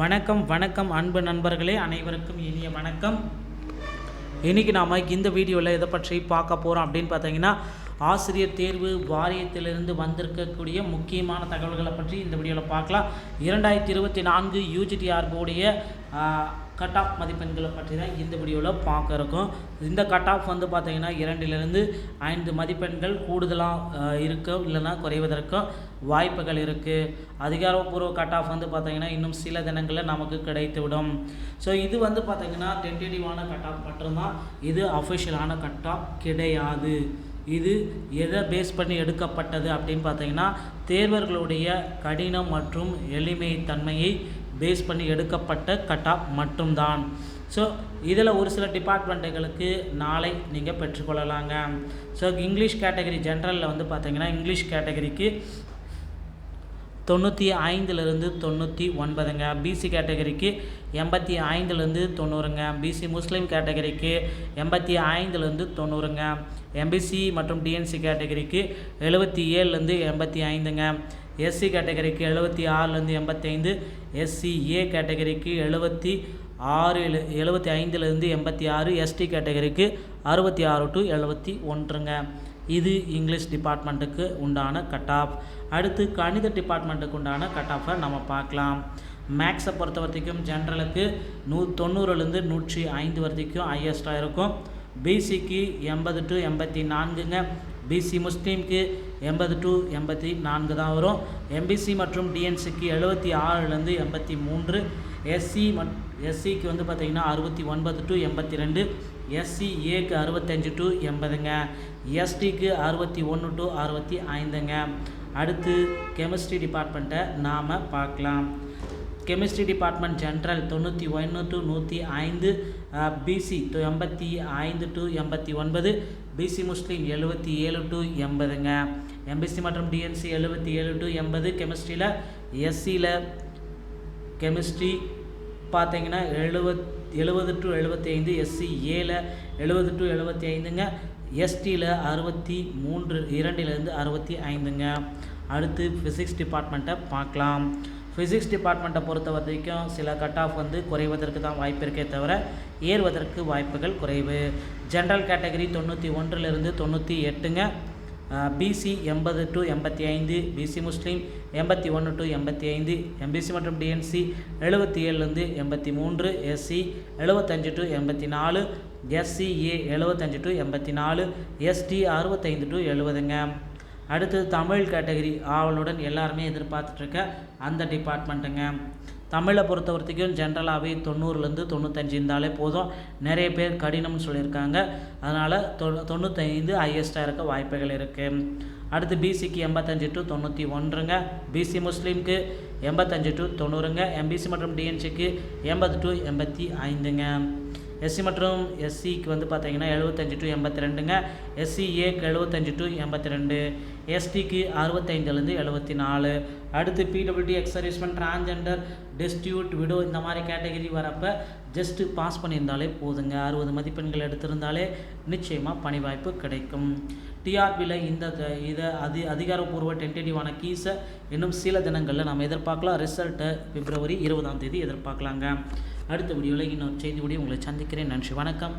வணக்கம் வணக்கம் அன்பு நண்பர்களே அனைவருக்கும் இனிய வணக்கம். இன்றைக்கி நாம் இந்த வீடியோவில் எதை பற்றி பார்க்க போகிறோம் அப்படின்னு பார்த்தீங்கன்னா ஆசிரியர் தேர்வு வாரியத்திலிருந்து வந்திருக்கக்கூடிய முக்கியமான தகவல்களை பற்றி இந்த வீடியோவில் பார்க்கலாம். இரண்டாயிரத்தி இருபத்தி நான்கு யூஜிடிஆர் போர்டைய கட் ஆஃப் மதிப்பெண்களை பற்றி தான் இந்த வீடியோவில் பார்க்க இருக்கும். இந்த கட் ஆஃப் வந்து பார்த்திங்கன்னா இரண்டிலிருந்து ஐந்து மதிப்பெண்கள் கூடுதலாக இருக்கும் இல்லைன்னா குறைவதற்கும் வாய்ப்புகள் இருக்குது அதிகாரப்பூர்வ கட் ஆஃப் வந்து பார்த்திங்கன்னா இன்னும் சில தினங்களில் நமக்கு கிடைத்துவிடும். ஸோ இது வந்து பார்த்திங்கன்னா டென்டேட்டிவான கட் ஆஃப் மட்டும்தான். இது அஃபிஷியலான கட் ஆஃப் கிடையாது. இது எதை பேஸ் பண்ணி எடுக்கப்பட்டது அப்படின்னு பார்த்தீங்கன்னா தேர்வர்களுடைய கடினம் மற்றும் எளிமை தன்மையை பேஸ் பண்ணி எடுக்கப்பட்ட கட் ஆஃப் மட்டும்தான். ஸோ இதில் ஒரு சில டிபார்ட்மெண்ட்டுகளுக்கு நாளை நீங்கள் பெற்றுக்கொள்ளலாங்க. ஸோ இங்கிலீஷ் கேட்டகரி ஜென்ரலில் வந்து பார்த்தீங்கன்னா இங்கிலீஷ் கேட்டகரிக்கு தொண்ணூற்றி ஐந்துலேருந்து தொண்ணூற்றி ஒன்பதுங்க. பிசி கேட்டகரிக்கு எண்பத்தி ஐந்துலேருந்து தொண்ணூறுங்க. பிசி முஸ்லீம் கேட்டகரிக்கு எண்பத்தி ஐந்துலேருந்து தொண்ணூறுங்க. எம்பிசி மற்றும் டிஎன்சி கேட்டகரிக்கு எழுபத்தி ஏழுலேருந்து எண்பத்தி ஐந்துங்க. எஸ்சி கேட்டகரிக்கு எழுபத்தி ஆறுலேருந்து எண்பத்தைந்து எஸ்சிஏ கேட்டகரிக்கு எழுபத்தி ஆறு எழு எழுபத்தி ஐந்துலேருந்து எண்பத்தி ஆறு எஸ்டி கேட்டகரிக்கு அறுபத்தி ஆறு டு எழுபத்தி ஒன்றுங்க. இது இங்கிலீஷ் டிபார்ட்மெண்ட்டுக்கு உண்டான கட் ஆஃப் அடுத்து கணித டிபார்ட்மெண்ட்டுக்கு உண்டான கட் ஆஃபை நம்ம பார்க்கலாம். மேக்ஸை பொறுத்த வரைக்கும் ஜென்ரலுக்கு நூ தொண்ணூறுலேருந்து நூற்றி ஐந்து வரைக்கும் ஹையஸ்ட்டாக இருக்கும். பிசிக்கு எண்பது டு எண்பத்தி நான்குங்க. பிசி முஸ்லீம்க்கு எண்பது டு எண்பத்தி நான்கு தான் வரும். எம்பிசி மற்றும் டிஎன்சிக்கு எழுபத்தி ஆறுலேருந்து எண்பத்தி மூன்று. எஸ்சி மட் எஸ்சிக்கு வந்து பார்த்திங்கன்னா அறுபத்தி ஒன்பது டு எண்பத்தி ரெண்டு. எஸ்சி ஏக்கு அறுபத்தஞ்சு டு எண்பதுங்க. எஸ்டிக்கு அறுபத்தி ஒன்று டு அறுபத்தி ஐந்துங்க. அடுத்து கெமிஸ்ட்ரி டிபார்ட்மெண்ட்டை நாம் பார்க்கலாம். கெமிஸ்ட்ரி டிபார்ட்மெண்ட் ஜென்ரல் தொண்ணூற்றி ஒன்று டு நூற்றி ஐந்து பிசி எண்பத்தி ஐந்து டு எண்பத்தி ஒன்பது பிசி முஸ்லீம் எழுபத்தி ஏழு டு எண்பதுங்க. எம்பிசி மற்றும் டிஎன்சி எழுபத்தி ஏழு டு எண்பது கெமிஸ்ட்ரியில் எஸ்சியில் கெமிஸ்ட்ரி பார்த்தீங்கன்னா எழுபத் எழுபது டு எழுபத்தி ஐந்து எஸ்சி ஏல எழுபது டு எழுபத்தி ஐந்துங்க. எஸ்டியில் அறுபத்தி மூன்று இரண்டிலிருந்து அறுபத்தி ஐந்துங்க. அடுத்து ஃபிசிக்ஸ் டிபார்ட்மெண்ட்டை பார்க்கலாம். ஃபிசிக்ஸ் டிபார்ட்மெண்ட்டை பொறுத்த வரைக்கும் சில கட் ஆஃப் வந்து குறைவதற்கு தான் வாய்ப்பு இருக்கே தவிர ஏறுவதற்கு வாய்ப்புகள் குறைவு. ஜென்ரல் கேட்டகரி தொண்ணூற்றி ஒன்றிலிருந்து தொண்ணூற்றி எட்டுங்க. பிசி எண்பது டு எண்பத்தி ஐந்து பிசி முஸ்லீம் எண்பத்தி ஒன்று டு எண்பத்தி ஐந்து எம்பிசி மற்றும் டிஎன்சி எழுபத்தி ஏழுலேருந்து எண்பத்தி மூன்று எஸ்சி எழுபத்தஞ்சு டு எண்பத்தி நாலு எஸ்சிஏ எழுபத்தஞ்சு டு எண்பத்தி நாலு எஸ்டி அறுபத்தைந்து டு எழுபதுங்க அடுத்து தமிழ் கேட்டகரி ஆவலுடன் எல்லாருமே எதிர்பார்த்துட்ருக்க அந்த டிபார்ட்மெண்ட்டுங்க தமிழை பொறுத்த வரைக்கும் ஜென்ரலாகவே தொண்ணூறுலேருந்து தொண்ணூத்தஞ்சு இருந்தாலே போதும். நிறைய பேர் கடினம்னு சொல்லியிருக்காங்க. அதனால் தொ தொண்ணூத்தைந்து ஹையஸ்ட்டாக இருக்க வாய்ப்புகள் இருக்குது அடுத்து பிசிக்கு எண்பத்தஞ்சு டு தொண்ணூற்றி ஒன்றுங்க பிசி முஸ்லீம்க்கு எண்பத்தஞ்சு டு தொண்ணூறுங்க. எம்பிசி மற்றும் டிஎன்சிக்கு எண்பது டு எண்பத்தி ஐந்துங்க. எஸ்சி மற்றும் எஸ்சிக்கு வந்து பார்த்தீங்கன்னா எழுபத்தஞ்சு டு எண்பத்தி ரெண்டுங்க எஸ்சிஏக்கு எழுபத்தஞ்சு டு எண்பத்தி ரெண்டு எஸ்டிக்கு அறுபத்தைந்துலேருந்து எழுபத்தி நாலு அடுத்து PWD ex servicemen transgender destitute widow இந்த மாதிரி கேட்டகரி வரப்போ ஜஸ்ட்டு பாஸ் பண்ணியிருந்தாலே போதுங்க. அறுபது மதிப்பெண்கள் எடுத்திருந்தாலே நிச்சயமாக பணி வாய்ப்பு கிடைக்கும். டிஆர்பியில் இந்த இதை அதி அதிகாரப்பூர்வ டென்டேட்டிவான கீஸை இன்னும் சில தினங்களில் நம்ம எதிர்பார்க்கலாம். ரிசல்ட்டை பிப்ரவரி இருபதாம் தேதி எதிர்பார்க்கலாங்க. அடுத்த வீடியோவில் இன்னொரு செய்தி வீடியோ உங்களை சந்திக்கிறேன். நன்றி. வணக்கம்.